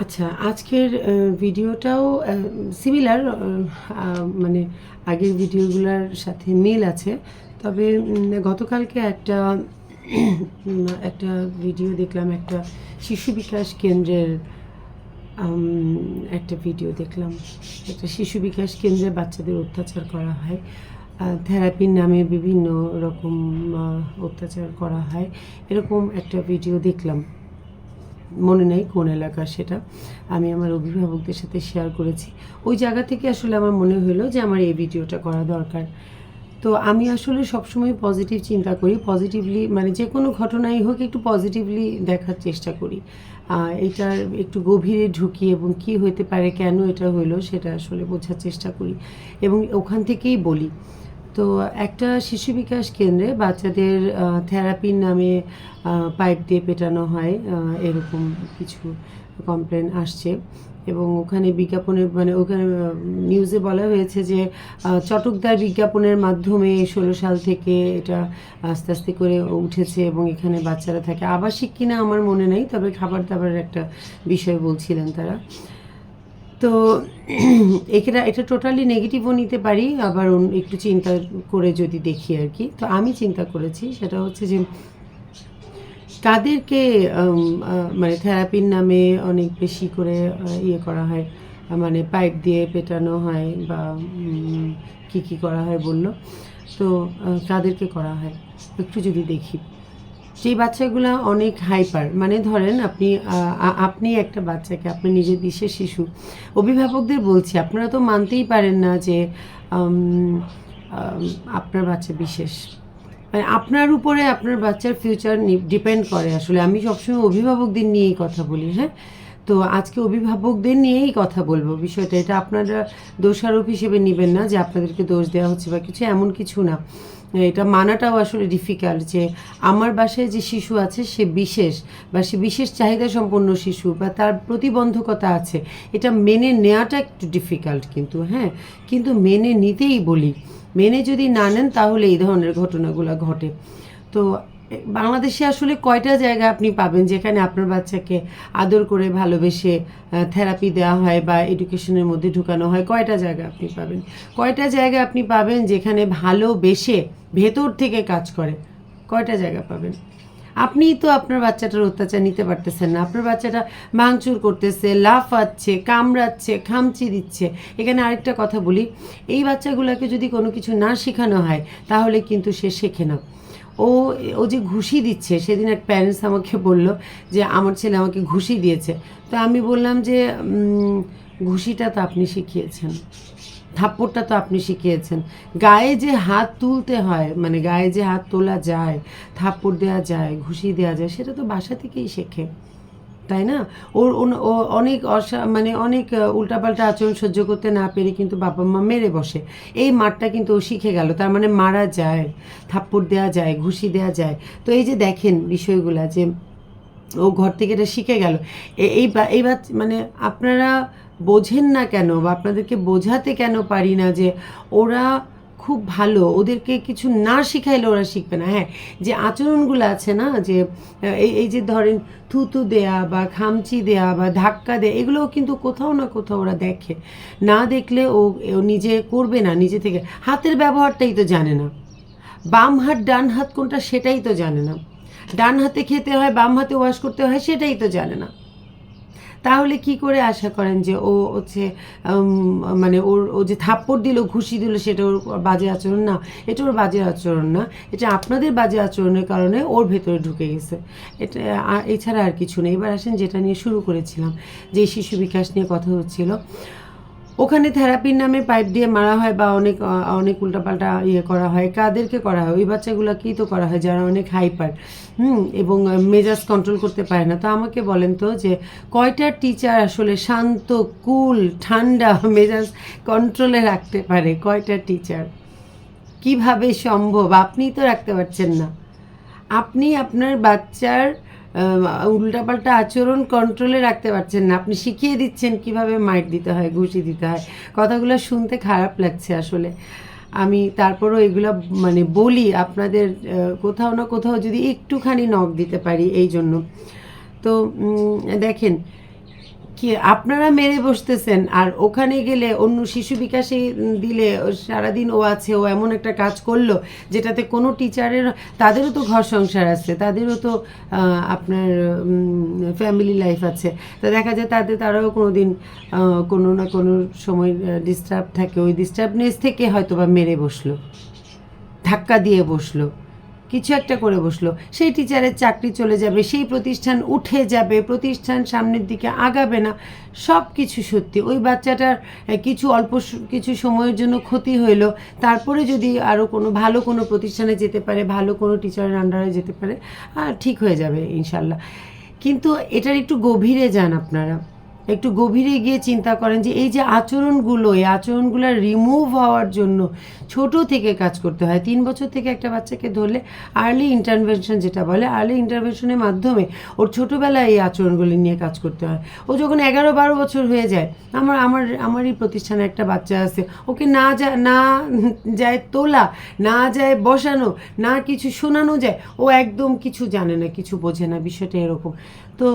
আচ্ছা আজকের ভিডিওটাও সিমিলার মানে আগের ভিডিওগুলোর সাথে মিল আছে। তবে গতকালকে একটা একটা ভিডিও দেখলাম, একটা শিশু বিকাশ কেন্দ্রের একটা ভিডিও দেখলাম। একটা শিশু বিকাশ কেন্দ্রে বাচ্চাদের অত্যাচার করা হয়। থেরাপির নামে বিভিন্ন রকম অত্যাচার করা হয়। এরকম একটা ভিডিও দেখলাম। মনে নেই কোন এলাকা সেটা। আমি আমার অভিভাবকদের সাথে শেয়ার করেছি। ওই জায়গা থেকে আসলে আমার মনে হলো যে আমার এই ভিডিওটা করা দরকার। তো আমি আসলে সবসময় পজিটিভ চিন্তা করি পজিটিভলি মানে যে কোনো ঘটনাই হোক একটু পজিটিভলি দেখার চেষ্টা করি। এটার একটু গভীরে ঢুকি এবং কি হতে পারে, কেন এটা হলো সেটা আসলে বোঝার চেষ্টা করি। এবং ওখান থেকেই বলি। তো একটা শিশু বিকাশ কেন্দ্রে বাচ্চাদের থেরাপির নামে পাইপ দিয়ে পেটানো হয় এরকম কিছু কমপ্লেন আসছে। এবং ওখানে বিজ্ঞাপনের মানে ওখানে নিউজে বলা হয়েছে যে চটকদার বিজ্ঞাপনের মাধ্যমে ষোলো সাল থেকে এটা আস্তে আস্তে করে উঠেছে এবং এখানে বাচ্চারা থাকে। আবাসিক কিনা আমার মনে নেই, তবে খাবার দাবারের একটা বিষয় বলছিলেন তারা। তো এটা এটা টোটালি নেগেটিভও নিতে পারি আবার একটু চিন্তা করে যদি দেখি আর কি। তো আমি চিন্তা করেছি সেটা হচ্ছে যে আহ, মানে থেরাপির নামে অনেক বেশি করে ইয়ে করা হয় মানে পাইপ দিয়ে পেটানো হয় বা কি কি করা হয় বলল। তো আহ, কাদেরকে করা হয়। একটু যদি দেখি। সেই বাচ্চাগুলো অনেক হাইপার মানে ধরেন আপনি আপনি একটা বাচ্চাকে, আপনি নিজের বিশেষ শিশু, অভিভাবকদের বলছি, আপনারা তো মানতেই পারেন না যে আপনার বাচ্চা বিশেষ। মানে আপনার উপরে আপনার বাচ্চার ফিউচার ডিপেন্ড করে আসলে। আমি সবসময় অভিভাবকদের নিয়েই কথা বলি হ্যাঁ? তো আজকে অভিভাবকদের নিয়েই কথা বলব বিষয়টা। এটা আপনারা দোষারোপ হিসেবে নেবেন না যে আপনাদেরকে দোষ দেওয়া হচ্ছে বা কিছু, এমন কিছু না। এটা মানাটাও আসলে ডিফিকাল্ট যে আমার বাসায় যে শিশু আছে, সে বিশেষ বা সে বিশেষ চাহিদা সম্পন্ন শিশু বা তার প্রতিবন্ধকতা আছে, এটা মেনে নেওয়াটা একটু ডিফিকাল্ট কিন্তু হ্যাঁ। কিন্তু মেনে নিতেই বলি, মেনে যদি না নেন তাহলে এই ধরনের ঘটনাগুলো ঘটে। তো বাংলাদেশে আসলে কয়টা জায়গা আপনি পাবেন যেখানে আপনার বাচ্চাকে আদর করে ভালোবেসে থেরাপি দেওয়া হয় বা এডুকেশনের মধ্যে ঢুকানো হয়? কয়টা জায়গা আপনি পাবেন? কয়টা জায়গা আপনি পাবেন যেখানে ভালোবেসে ভেতর থেকে কাজ করে? কয়টা জায়গা পাবেন? আপনিই তো আপনার বাচ্চাটার অত্যাচার নিতে পারতেছেন না। আপনার বাচ্চাটা ভাঙচুর করতেছে, লাফাচ্ছে, কামড়াচ্ছে, খামচি দিচ্ছে। এখানে আরেকটা কথা বলি, এই বাচ্চাগুলোকে যদি কোনো কিছু না শেখানো হয়, তাহলে কিন্তু সে শেখে না। ও ও যে ঘুষি দিচ্ছে, সেদিন এক প্যারেন্টস আমাকে বলল যে, আমার ছেলে আমাকে ঘুষি দিয়েছে। তো আমি বললাম যে ঘুষিটা তো আপনি শিখিয়েছেন। থাপ্পড়টা তো আপনি শিখিয়েছেন। গায়ে যে হাত তুলতে হয় মানে গায়ে যে হাত তোলা যায়, থাপ্পড় দেওয়া যায়, ঘুষি দেওয়া যায়, সেটা তো বাসা থেকেই শেখে, তাই না? ওর ও অনেক অসা মানে অনেক উল্টাপাল্টা আচরণ সহ্য করতে না পেরে কিন্তু বাবা মা মেরে বসে। এই মারটা কিন্তু ও শিখে গেল, তার মানে মারা যায়, থাপ্পড় দেওয়া যায়, ঘুষি দেওয়া যায়। তো এই যে দেখেন বিষয়গুলা যে ও ঘর থেকে এটা শিখে গেল। এই বা- এই মানে আপনারা বোঝেন না কেন বা আপনাদেরকে বোঝাতে কেন পারি না যে ওরা খুব ভালো, ওদেরকে কিছু না শিখাইলে ওরা শিখবে না। হ্যাঁ যে আচরণগুলো আছে না, যে, এই এই যে ধরেন থুতু দেয়া বা খামচি দেয়া বা ধাক্কা দেয়া, এগুলোও কিন্তু কোথাও না কোথাও ওরা দেখে। না দেখলে ও ও নিজে করবে না, নিজে থেকে। হাতের ব্যবহারটাই তো জানে না। বাম হাত, ডান হাত কোনটা সেটাই তো জানে না। ডান হাতে খেতে হয়, বাম হাতে ওয়াশ করতে হয়, সেটাই তো জানে না। তাহলে কি করে আশা করেন যে ও হচ্ছে মানে ওর, ও যে থাপ্পড় দিল, ঘুষি দিল, সেটা ওর বাজে আচরণ? না, এটা ওর বাজে আচরণ না। এটা আপনাদের বাজে আচরণের কারণে ওর ভেতরে ঢুকে গেছে। এটা এছাড়া আর কিছু নেই। এবার আসেন, যেটা নিয়ে শুরু করেছিলাম, যে শিশু বিকাশ নিয়ে কথা হচ্ছিল। ওখানে থেরাপির নামে পাইপ দিয়ে মারা হয় বা অনেক অনেক উল্টাপাল্টা ইয়ে করা হয়, কাদেরকে করা হয়? ওই বাচ্চাগুলোকেই তো করা হয় যারা অনেক হাইপার, হুম? এবং মেজাজ কন্ট্রোল করতে পারে না। তো আমাকে বলেন তো যে কয়টা টিচার আসলে শান্ত, কুল, ঠান্ডা মেজাজ কন্ট্রোলে রাখতে পারে? কয়টা টিচার? কীভাবে সম্ভব? আপনিই তো রাখতে পারছেন না। আপনি আপনার বাচ্চার উল্টাপাল্টা আচরণ কন্ট্রোলে রাখতে পারছেন না। আপনি শিখিয়ে দিচ্ছেন কীভাবে মাইট দিতে হয়, ঘুষি দিতে হয়। কথাগুলো শুনতে খারাপ লাগছে আসলে। আমি তারপরও এগুলো মানে বলি, আপনাদের কোথাও না কোথাও যদি একটুখানি নখ দিতে পারি এই জন্য তো দেখেন কি আপনারা মেরে বসতেছেন? আর ওখানে গেলে অন্য শিশু বিকাশে দিলে সারাদিন ও আছে, ও এমন একটা কাজ করল যেটাতে কোনো টিচারের, তাদেরও তো ঘর সংসার আছে, তাদেরও তো আপনার ফ্যামিলি লাইফ আছে। তো দেখা যায় তাদের, তারাও কোনো দিন কোনো না কোনো সময় ডিস্টার্ব থাকে। ওই ডিস্টার্বনেস থেকে হয়তো বা মেরে বসল। ধাক্কা দিয়ে বসল। কিছু একটা করে বসল। সেই টিচারের চাকরি চলে যাবে, সেই প্রতিষ্ঠান উঠে যাবে, প্রতিষ্ঠান সামনের দিকে আগাবে না সব কিছু সত্যি। ওই বাচ্চাটার কিছু অল্প কিছু সময়ের জন্য ক্ষতি হইল। তারপরে যদি আরও কোনো ভালো কোনো প্রতিষ্ঠানে যেতে পারে, ভালো কোনো টিচারের আন্ডারে যেতে পারে ঠিক হয়ে যাবে ইনশাল্লাহ। কিন্তু এটার একটু গভীরে যান আপনারা। একটু গভীরে গিয়ে চিন্তা করেন যে এই যে আচরণগুলো, এই আচরণগুলো রিমুভ হওয়ার জন্য ছোট থেকে কাজ করতে হয়। তিন বছর থেকে একটা বাচ্চাকে ধরলে আর্লি ইন্টারভেনশন যেটা বলে আর্লি ইন্টারভেনশনের মাধ্যমে ওর ছোটোবেলায় এই আচরণগুলি নিয়ে কাজ করতে হয়। ও যখন এগারো বারো বছর হয়ে যায়, আমার আমার আমারই প্রতিষ্ঠানে একটা বাচ্চা আছে, ওকে না যা, না যায় তোলা, না যায় বসানো, না কিছু শোনানো যায়, ও একদম কিছু জানে না, কিছু বোঝে না, বিষয়টা এরকম। তো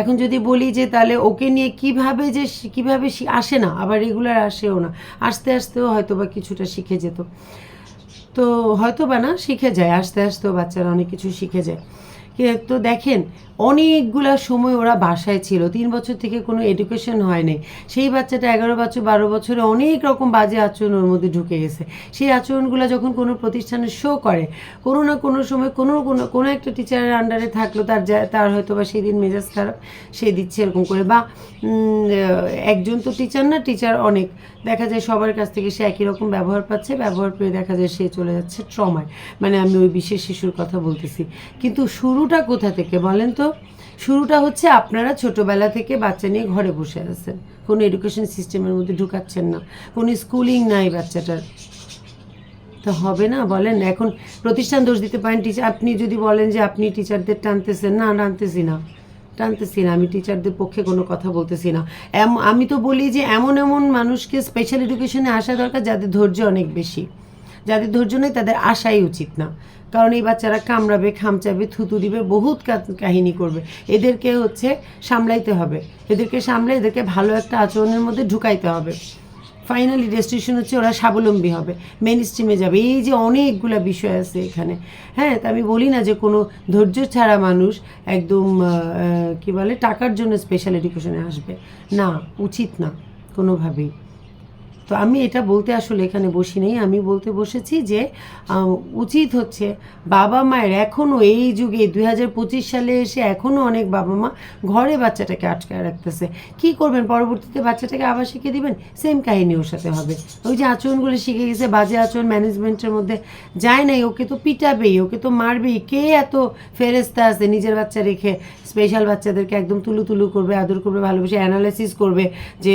এখন যদি বলি যে তাহলে ওকে নিয়ে কীভাবে যে কীভাবে আসে না, আবার রেগুলার আসেও না, আস্তে আস্তেও হয়তো বা কিছুটা শিখে যেত। তো হয়তো বা না, শিখে যায়, আস্তে আস্তেও বাচ্চারা অনেক কিছু শিখে যায়। তো দেখেন অনেকগুলা সময় ওরা বাসায় ছিল। তিন বছর থেকে কোনো এডুকেশন হয়নি। সেই বাচ্চাটা এগারো বছর, বারো বছরে অনেক রকম বাজে আচরণ ওর মধ্যে ঢুকে গেছে। সেই আচরণগুলো যখন কোনো প্রতিষ্ঠানে শো করে, কোনো না কোনো সময় কোনো কোনো কোনো একটা টিচারের আন্ডারে থাকল, তার যা- তার হয়তো বা সেই দিন মেজাজ খারাপ, সে দিচ্ছে এরকম করে। বা একজন তো টিচার না টিচার অনেক। দেখা যায় সবার কাছ থেকে সে একই রকম ব্যবহার পাচ্ছে, ব্যবহার পেয়ে দেখা যায় সে চলে যাচ্ছে ট্রমায় মানে আমি ওই বিশেষ শিশুর কথা বলতেছি। কিন্তু শুরুটা কোথা থেকে বলেন তো? শুরুটা হচ্ছে আপনারা ছোটবেলা থেকে বাচ্চা নিয়ে ঘরে বসে আছেন। কোনো এডুকেশন সিস্টেমের মধ্যে ঢুকাচ্ছেন না। কোনো স্কুলিং নাই বাচ্চাটার। তো হবে না? বলেন, এখন প্রতিষ্ঠান দোষ দিতে পারেন টিচার আপনি যদি বলেন যে আপনি টিচারদের টানতেছেন, না, টানতেছি না। টানতেছি না, আমি টিচারদের পক্ষে কোনো কথা বলতেছি না। আমি তো বলি যে এমন এমন মানুষকে স্পেশাল এডুকেশনে আসা দরকার যাদের ধৈর্য অনেক বেশি। যাদের ধৈর্য নেই, তাদের আসাই উচিত না। কারণ এই বাচ্চারা কামড়াবে, খামচাবে, থুতু দিবে, বহুত কাহিনী করবে। এদেরকে হচ্ছে সামলাইতে হবে। এদেরকে সামলে এদেরকে ভালো একটা আচরণের মধ্যে ঢুকাইতে হবে। ফাইনালি ডেস্টিনেশন হচ্ছে ওরা স্বাবলম্বী হবে। মেন স্ট্রিমে যাবে। এই যে অনেকগুলো বিষয় আছে এখানে। হ্যাঁ তা আমি বলি না যে কোনো ধৈর্য ছাড়া মানুষ একদম কি বলে, টাকার জন্য স্পেশাল এডুকেশনে আসবে। না, উচিত না, কোনোভাবেই। তো আমি এটা বলতে আসলে এখানে বসি নেই। আমি বলতে বসেছি যে উচিত হচ্ছে বাবা মায়ের এখনও এই যুগে, দুই হাজার পঁচিশ সালে এসে এখনও অনেক বাবা মা ঘরে বাচ্চাটাকে আটকায় রাখতেছে। কি করবেন? পরবর্তীতে বাচ্চাটাকে আবার শিখে দিবেন? সেম কাহিনী ওর সাথে হবে। ওই যে আচরণগুলো শিখে গেছে, বাজে আচরণ ম্যানেজমেন্টের মধ্যে যায় নাই। ওকে তো পিটাবেই, ওকে তো মারবেই। কে এত ফেরেস্তা আছে? নিজের বাচ্চা রেখে স্পেশাল বাচ্চাদেরকে একদম তুলু তুলু করবে, আদর করবে, ভালোবেসে অ্যানালাইসিস করবে যে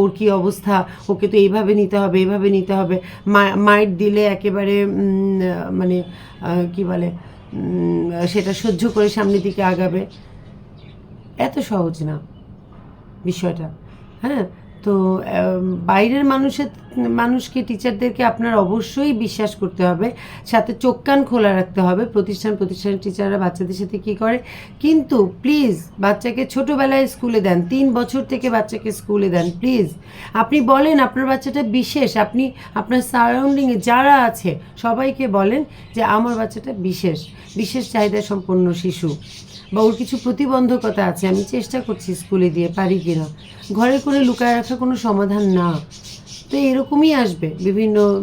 ওর কি অবস্থা? ওকে তো এইভাবে নিতে হবে, এইভাবে নিতে হবে। মাইট দিলে একেবারে মানে কি বলে সেটা সহ্য করে সামনের দিকে আগাবে। এত সহজ না বিষয়টা হ্যাঁ? তো বাইরের মানুষের, মানুষকে টিচারদেরকে আপনার অবশ্যই বিশ্বাস করতে হবে। সাথে চোখ কান খোলা রাখতে হবে। প্রতিষ্ঠান, প্রতিষ্ঠানের টিচাররা বাচ্চাদের সাথে কী করে? কিন্তু প্লিজ বাচ্চাকে ছোটোবেলায় স্কুলে দেন। তিন বছর থেকে বাচ্চাকে স্কুলে দেন প্লিজ আপনি বলেন, আপনার বাচ্চাটা বিশেষ। আপনি, আপনার সারাউন্ডিংয়ে যারা আছে, সবাইকে বলেন যে, আমার বাচ্চাটা বিশেষ। বিশেষ চাহিদা সম্পন্ন শিশু। বা ওর কিছু প্রতিবন্ধকতা আছে, আমি চেষ্টা করছি স্কুলে দিয়ে পারি কিনা। ঘরে করে লুকায় রাখা কোনো সমাধান না। তো এরকমই আসবে। বিভিন্ন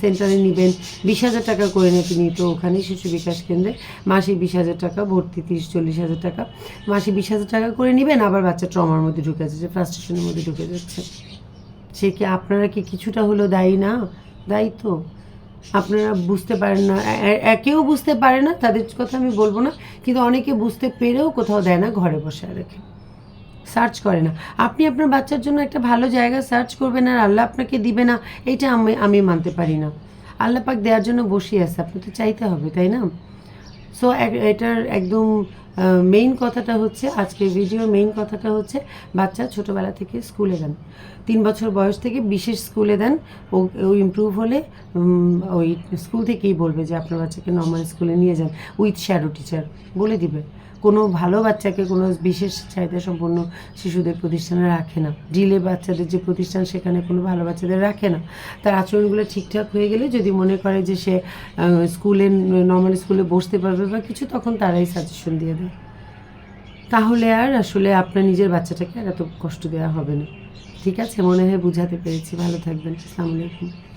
সেন্টারে নেবেন। বিশ হাজার টাকা করে নেবেন তো ওখানে শিশু বিকাশ কেন্দ্রে। মাসে বিশ হাজার টাকা, ভর্তি তিরিশ, চল্লিশ হাজার টাকা। মাসে বিশ হাজার টাকা করে নেবেন, আবার বাচ্চা ট্রমার মধ্যে ঢুকে যাচ্ছে, ফ্রাস্ট্রেশনের মধ্যে ঢুকে যাচ্ছে। সে কি আপনারা কি কিছুটা হলো দায়ী না? দায়ী তো। আপনারা বুঝতে পারেন না। এ- এ- এ- কেউ বুঝতে পারে না, তাদের কথা আমি বলব না, কিন্তু অনেকে বুঝতে পেরেও কোথাও দেয় না ঘরে বসে রেখে সার্চ করে না। আপনি আপনার বাচ্চার জন্য একটা ভালো জায়গা সার্চ করবেন আর আল্লাহ আপনাকে দিবে না, এটা আমি আমি মানতে পারি না। আল্লাহ পাক দেওয়ার জন্য বসিয়ে আছে আপনি তো চাইতে হবে, তাই না? সো এটার একদম মেইন কথাটা হচ্ছে, আজকের ভিডিওর মেইন কথাটা হচ্ছে, বাচ্চা ছোটোবেলা থেকে স্কুলে দেন তিন বছর বয়স থেকে বিশেষ স্কুলে দেন, ও ও ইম্প্রুভ হলে ওই স্কুল থেকেই বলবে যে আপনার বাচ্চাকে নর্মাল স্কুলে নিয়ে যান উইথ শ্যাডো টিচার বলে দিবে। কোনো ভালো বাচ্চাকে কোনো বিশেষ চাহিদা সম্পন্ন শিশুদের প্রতিষ্ঠানে রাখে না। ডিলে বাচ্চাদের যে প্রতিষ্ঠান, সেখানে কোনো ভালো বাচ্চাদের রাখে না। তার আচরণগুলো ঠিকঠাক হয়ে গেলে যদি মনে করে যে সে স্কুলে নর্মাল স্কুলে বসতে পারবে বা কিছু, তখন তারাই সাজেশন দিয়ে দেয়। তাহলে আর আসলে আপনার নিজের বাচ্চাটাকে আর এত কষ্ট দেওয়া হবে না। ঠিক আছে? মনে হয় বুঝাতে পেরেছি। ভালো থাকবেন। আসসালামু আলাইকুম।